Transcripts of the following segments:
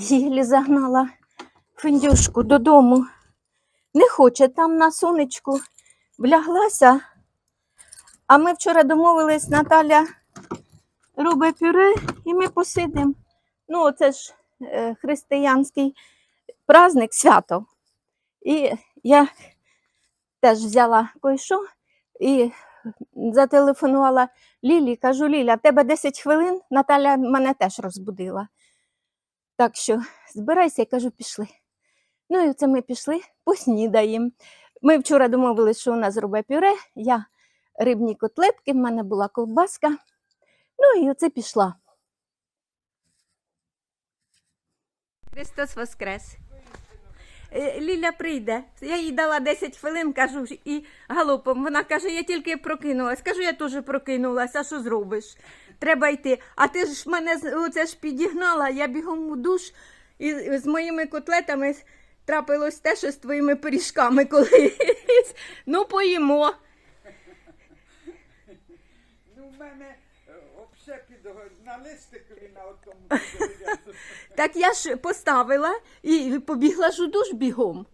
Гілі загнала фіндюшку додому. Не хоче там на сонечку вляглася. А ми вчора домовились, Наталя робить пюре і ми посидимо. Ну, це ж е, християнський праздник, свято. І я теж взяла кое-що і зателефонувала Лілі. Кажу, Ліля, в тебе 10 хвилин, Наталя мене теж розбудила. Так що збирайся, я кажу, пішли. Ну і це ми пішли, поснідаємо. Ми вчора домовилися, що у нас робить пюре, я рибні котлетки, в мене була ковбаска. Ну і оце пішла. Христос Воскрес. Е, Ліля прийде. Я їй дала 10 хвилин, кажу, і галопом. Вона каже, я тільки прокинулась. Кажу, я теж прокинулась, а що зробиш? Треба йти. А ти ж мене оце ж підігнала, я бігом у душ і з моїми котлетами трапилось те, що з твоїми пиріжками колись. Ну, поїмо. Ну, в мене під на листикові на отому. Так я ж поставила і побігла ж у душ бігом.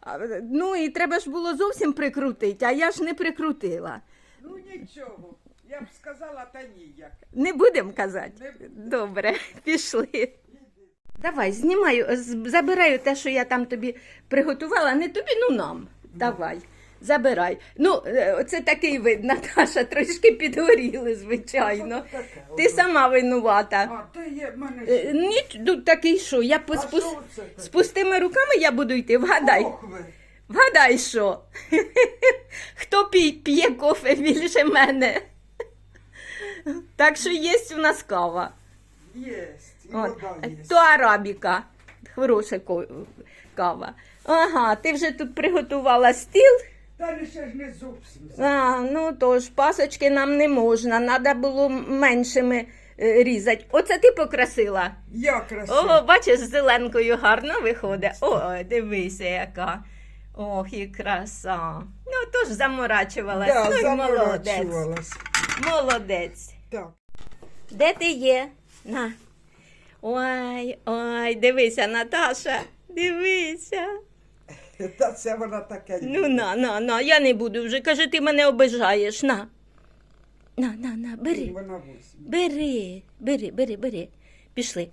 А, Ну і треба ж було зовсім прикрутити, а я ж не прикрутила. Ну нічого. Я б сказала, та ніяк. Не будемо казати. Не будемо. Добре, пішли. Давай, знімаю, з- забираю те, що я там тобі приготувала. Не тобі, ну нам. Давай, забирай. Ну, е, це такий вид, Наташа, трошки підгоріли, звичайно. Що таке? Ти сама винувата. А, то є в мене. Е, ще. Ніч, ну такий що, я А що це таке? з пустими руками я буду йти, вгадай. Ох ви. Вгадай, що? Хто п'є, п'є кофе більше мене? Так що є у нас кава. Єсть. І От. вода є. То арабіка. Хороша ко- кава. Ага, ти вже тут приготувала стіл. Та не ще ж не зовсім. А, ну тож, пасочки нам не можна, треба було меншими е, різати. Оце ти покрасила. Я красива. О, бачиш, з зеленкою гарно виходить. О, дивися, яка. Ох, і краса. Ну, тож заморачувалась. Да, ну, молодець. заморачувалась. Молодець. Так. Де ти є? На. Ой, ой, дивися, Наташа. Дивися. Та це вона таке. Ну, на, на, на, я не буду вже. Каже, ти мене обижаєш. На. На, на, на, бери. Вона. Бери, бери, бери, бери. Пішли.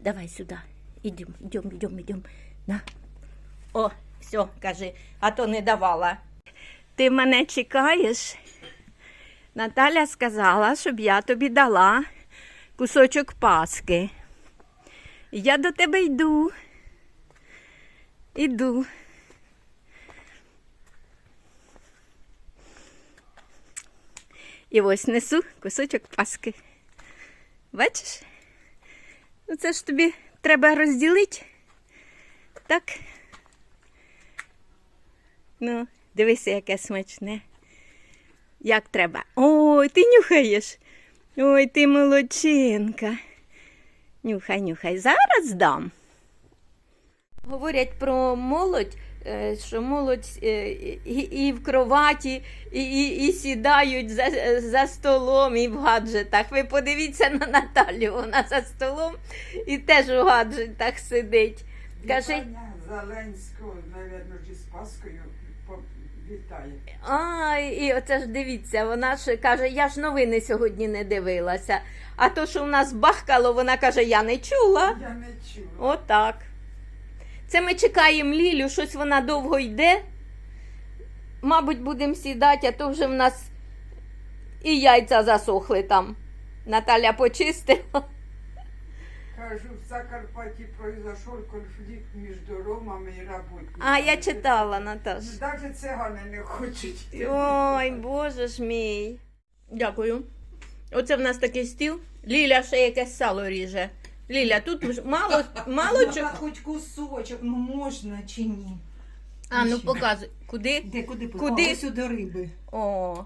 Давай сюди. Ідем, ідем, ідем, ідем. На. О, все, кажи, а то не давала. Ти мене чекаєш? Наталя сказала, щоб я тобі дала кусочок паски. Я до тебе йду. Іду. І ось несу кусочок паски. Бачиш? Ну це ж тобі треба розділити. Так. Ну, дивися, яке смачне. Як треба. Ой, ти нюхаєш. Ой, ти молодчинка. Нюхай, нюхай. Зараз дам. Говорять про молодь, е, що молодь е, і, в кроваті, і, і, і сідають за, за столом і в гаджетах. Ви подивіться на Наталю, вона за столом і теж у гаджетах сидить. Каже, Зеленського, мабуть, з Паскою вітає. а, і оце ж дивіться, вона ж каже, я ж новини сьогодні не дивилася. А то, що в нас бахкало, вона каже, я не чула. Я не чула. Отак. Це ми чекаємо Лілю, щось вона довго йде. Мабуть, будемо сідати, а то вже в нас і яйця засохли там. Наталя почистила. Кажу, в Закарпатті произошел конфлікт між ромами і работниками. А я читала, Наташ. Навіть цигани не хочуть. Ой, боже ж мій. Дякую. Оце в нас такий стіл. Ліля ще якесь сало ріже. Ліля, тут мало, мало Ну, чого. хоч кусочок, ну можна чи ні? А, ну показуй. Куди? Де куди Куди? О, ось до риби. О,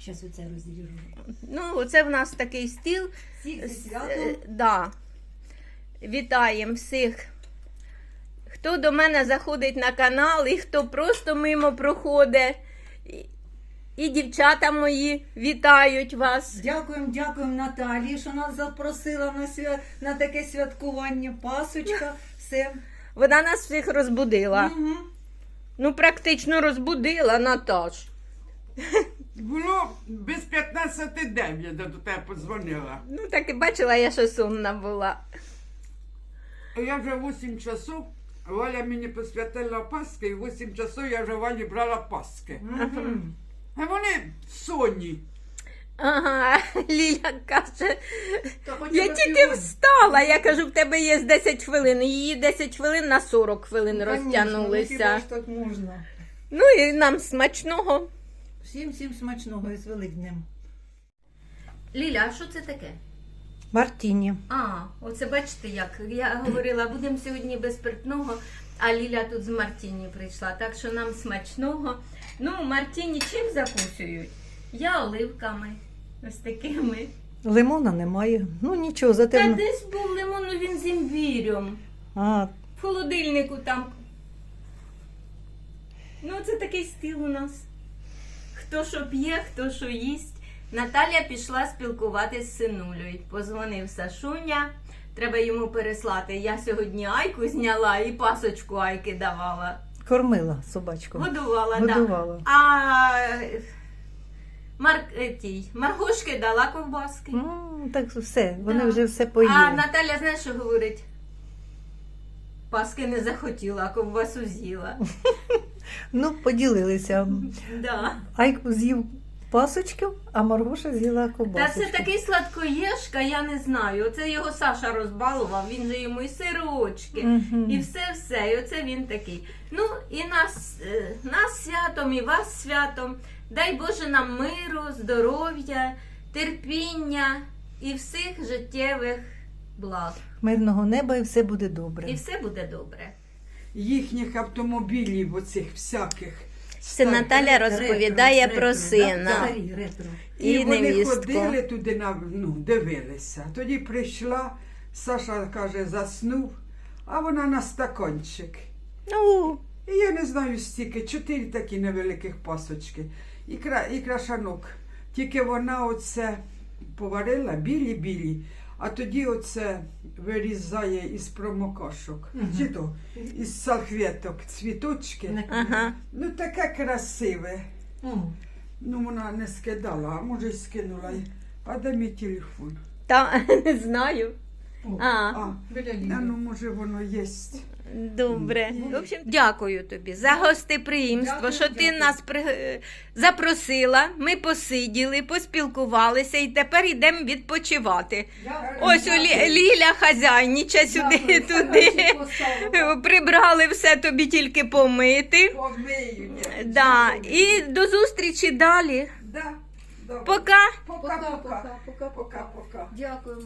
Зараз оце розріжу. ну оце в нас такий стіл. Всіх Е, зі святом. Да. Вітаємо всіх. Хто до мене заходить на канал і хто просто мимо проходить. І- дівчата мої вітають вас. Дякуємо, дякуємо Наталії, що нас запросила на свя... на таке святкування. Пасочка, все. Вона нас всіх розбудила. Угу. Ну, практично розбудила Наташ. Було без 15 день я до тебе подзвонила. Ну, так і бачила я, що сумна була. Я вже 8 часов, Валя мені посвятила Паски, і 8 часов я вже Валі брала Паски. А вони сонні. Ага, Ліля каже, я тільки встала. Я кажу, в тебе є 10 хвилин. Її 10 хвилин на 40 хвилин розтягнулися. Так можна? Ну і нам смачного. Всім всім смачного і з Великднем. Ліля, а що це таке? Мартіні. А, оце бачите як. Я говорила, будемо сьогодні без спиртного, а Ліля тут з Мартіні прийшла. Так що нам смачного. Ну, Мартіні чим закусують? Я оливками. Ось такими. Лимона немає. Ну нічого, зате. Та десь був лимон, ну він з імбірем. А, В холодильнику там. Ну, це такий стіл у нас. Хто що п'є, хто що їсть. Наталя пішла спілкуватись з синулею. Позвонив Сашуня. Треба йому переслати. Я сьогодні айку зняла і пасочку айки давала. Кормила собачку. Годувала, так. Годувала. Да. А Марк, е, тій, Маргошки дала ковбаски. Ну, так все, вони Да. вже все поїли. А Наталя, знаєш, що говорить? Паски не захотіла, а ковбасу з'їла. Ну, поділилися. Да. Айк з'їв пасочку, а Маргоша з'їла Та це такий сладкоєшка, я не знаю. Оце його Саша розбалував, він же йому і сирочки, Мгм. і все-все. І оце він такий. Ну, і нас, е, нас святом, і вас святом. Дай Боже нам миру, здоров'я, терпіння і всіх життєвих благ. Мирного неба і все буде добре. І все буде добре. Їхніх автомобілів, оцих всяких. Це Наталя розповідає про сина. І, І вони невістку. ходили туди, на, ну, дивилися. Тоді прийшла, Саша каже, заснув, а вона на стакончик. Ну, І я не знаю стільки, чотири такі невеликих пасочки. І, кра, і крашанок. Тільки вона оце поварила білі-білі, а тоді оце вирізає із промокашок. Чи то із салфеток цвіточки. ага. Ну таке красиве. М. Ну вона не скидала, а може й скинула. А де мій телефон? Та не знаю. О, А, А, Біля а ну може воно є. Добре. В общем, дякую тобі за гостеприємство, Дякую, що ти дякую. нас при... запросила. Ми посиділи, поспілкувалися і тепер йдемо відпочивати. Дякую. Ось у Лі... Ліля хазяйнича сюди, Дякую, туди. поставила. Прибрали все тобі тільки помити. Помию. Да. І до зустрічі далі. Да. Добре. Пока. Пока, Пока, пока. пока, пока, Пока, пока. Дякую.